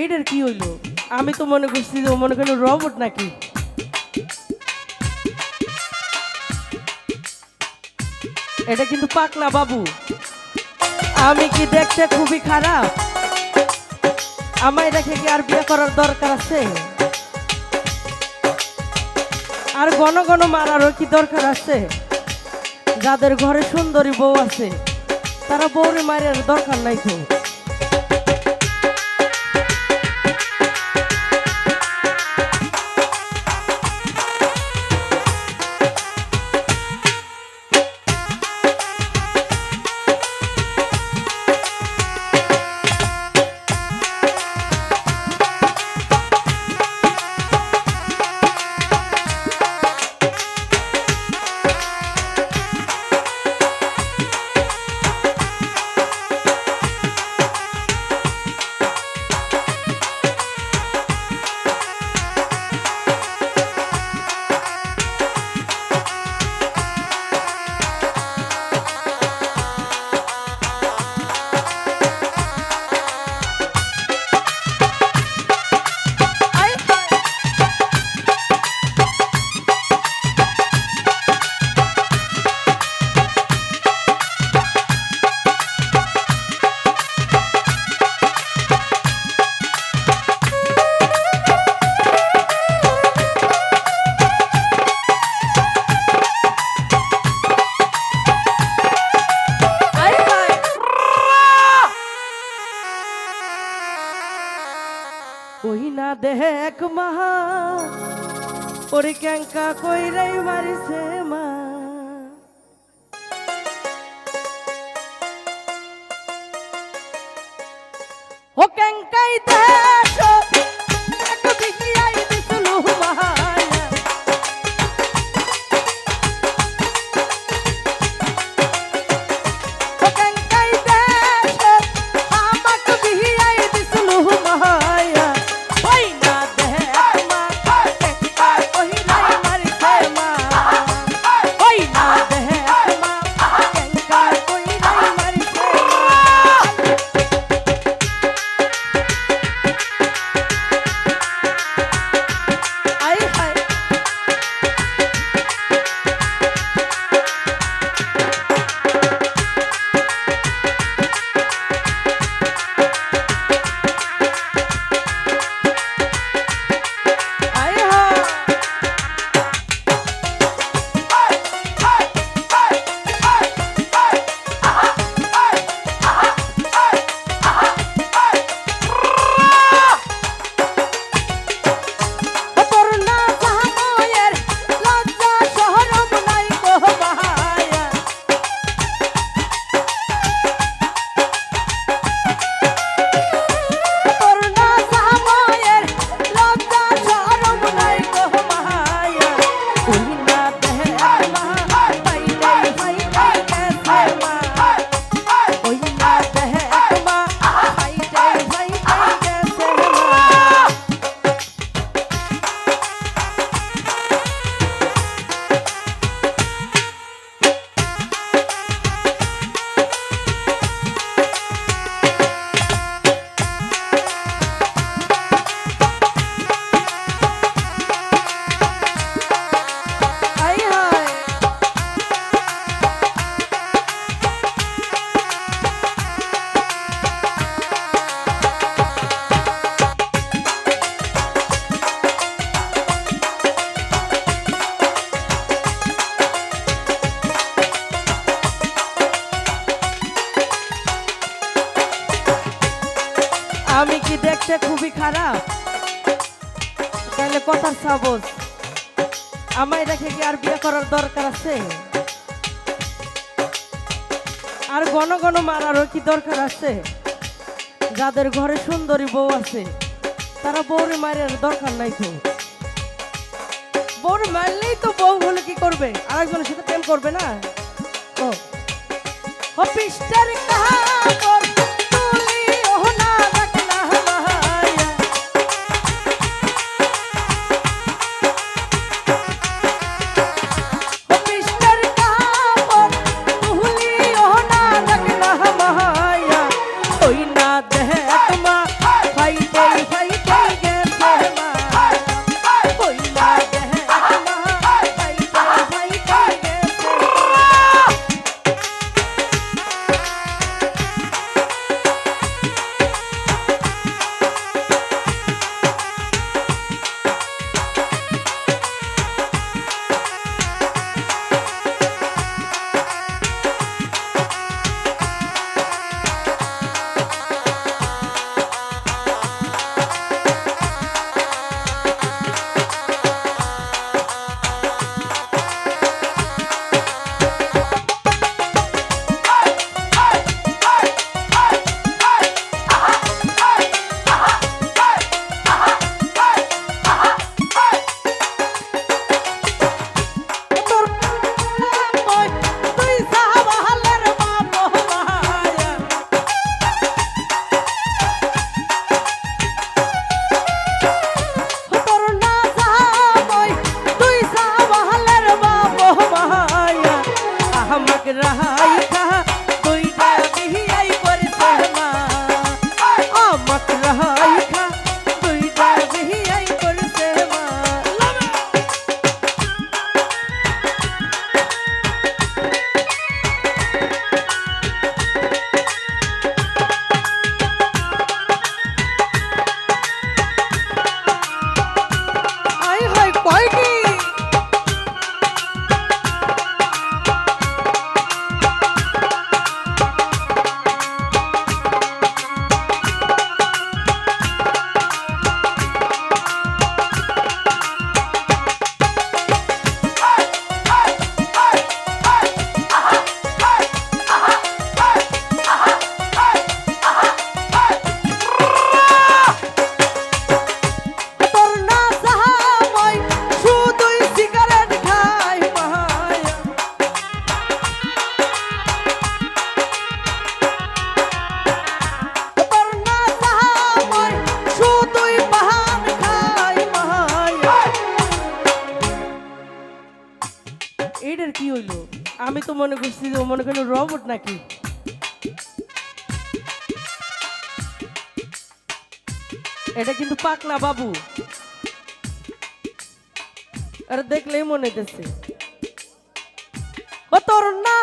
এইটার কি হইল? আমি তো মনে করছি যে মনে করেন রবট নাকি? এটা কিন্তু পাকনা বাবু। আমি কি দেখতে খুবই খারাপ? আমায় রেখে কি আর বিয়ে করার দরকার আছে? আর ঘন ঘন মারারও কি দরকার আছে? যাদের ঘরে সুন্দরী বউ আছে, তারা বউরে মারার দরকার নাই তো। ওরে ক্যাঙ্কা কইরাই মারিছে মা। ও ক্যাঙ্কাই দেশ আমি কি দেখতে খুবই খারাপ? তাহলে কথার সাবজ। আমায় রেখে কি আর বিয়ে করার দরকার আছে? আর ঘন ঘন মারারও কি দরকার আছে? যাদের ঘরে সুন্দরী বউ আছে, তারা বউরে মারার দরকার নাই তো। বউরে মারলেই তো বউ হলে কি করবে? আরেকজনের সাথে প্রেম করবে না? ও। ও পৃষ্ঠার আমি তো মনে করছি যে ও মনে করেন রবট নাকি? এটা কিন্তু পাকলা বাবু। আরে দেখলেই মনে হইতেছে। ও তোর না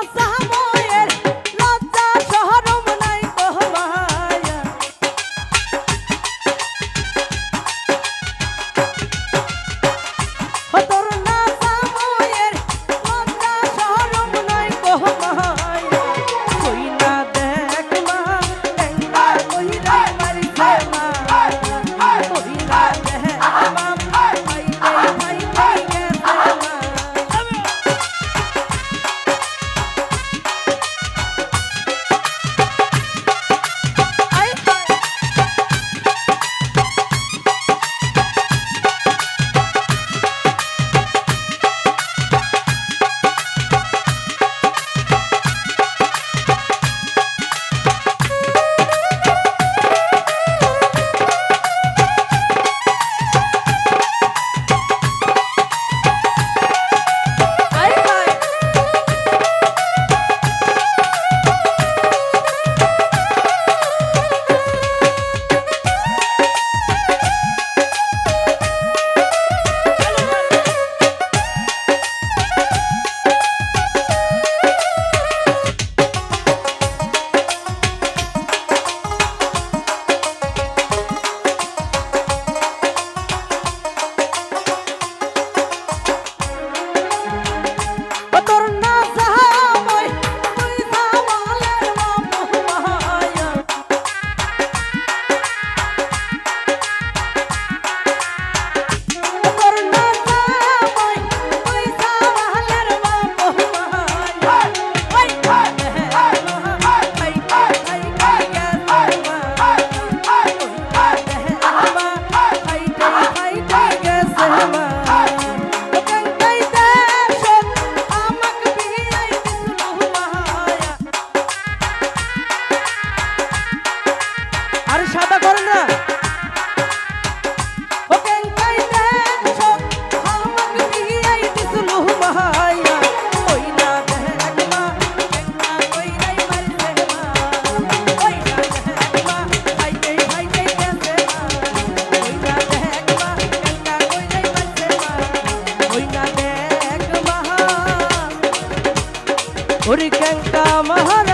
ಹುರಿಕಂಕ ಮಹಾರ